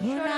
Yeah.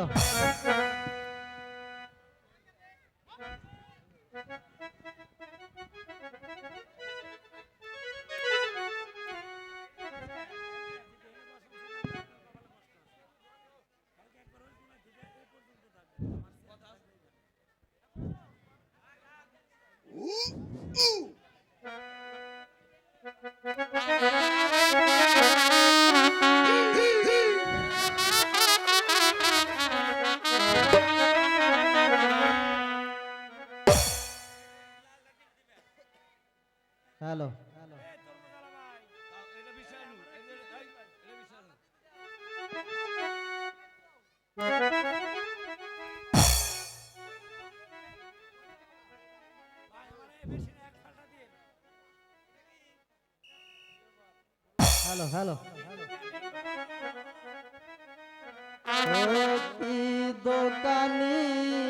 চলো। Hello hello hello দোকানি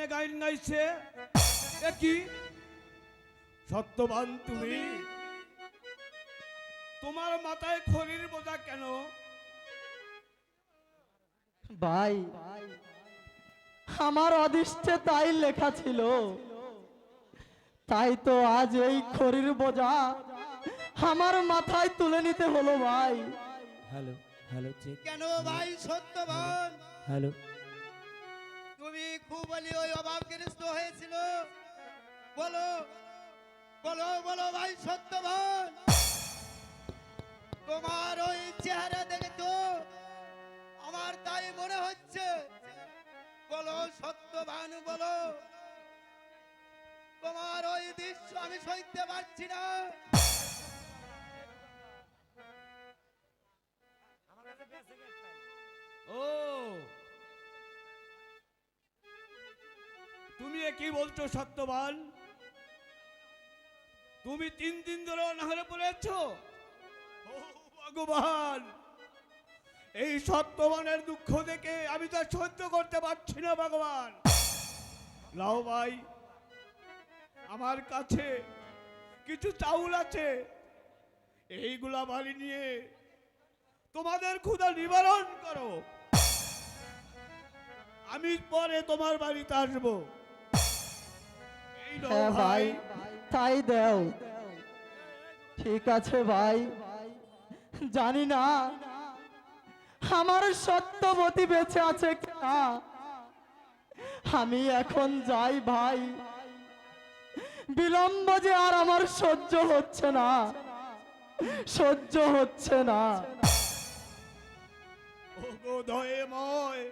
ওখানে গাইড নাইছে এ কি? সত্যবান তুমি। তোমার মাথায় খড়ির বোঝা কেন? ভাই আমার অদৃষ্টে তাই লেখা ছিল। তাই তো আজ এই খড়ির বোঝা আমার মাথায় তুলে নিতে হলো ভাই। হ্যালো হ্যালো কেন ভাই সত্যবান? হ্যালো তুমি খুব বলি ওই অভাবগ্রস্ত হয়েছিল। বলো বলো বলো ভাই সত্যবান তোমার ওই চেহারা দেখে তো আমার তাই মনে হচ্ছে। বলো সত্যবান বলো। তোমার ওই দৃশ্য আমি সইতে পারছি না। ও তুমি কি বলছো সত্যবান? তুমি তিন দিন ধরে অনাহারে পড়েছ ভগবান! এই সত্যবানের দুঃখ দেখে আমি তো সহ্য করতে পারছি না, ভগবান! লাও ভাই, আমার কাছে কিছু চাউল আছে। এইগুলা বাড়ি নিয়ে তোমাদের ক্ষুধা নিবারণ করো। আমি পরে তোমার বাড়িতে আসব। হ্যাঁ ভাই, তাই দেও। ঠিক আছে ভাই। জানি না আমার সত্যবতী বেঁচে আছে কিনা। আমি এখন যাই ভাই। বিলম্ব যে আর আমার সহ্য হচ্ছে না। সহ্য হচ্ছে না। দয়েময়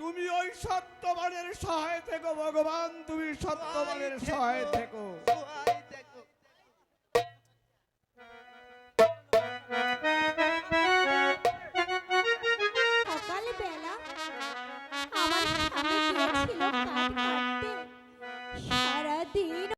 তুমি ওই সত্যবানের সহায় থেকো ভগবান তুমি সত্যবানের সহায় থেকো।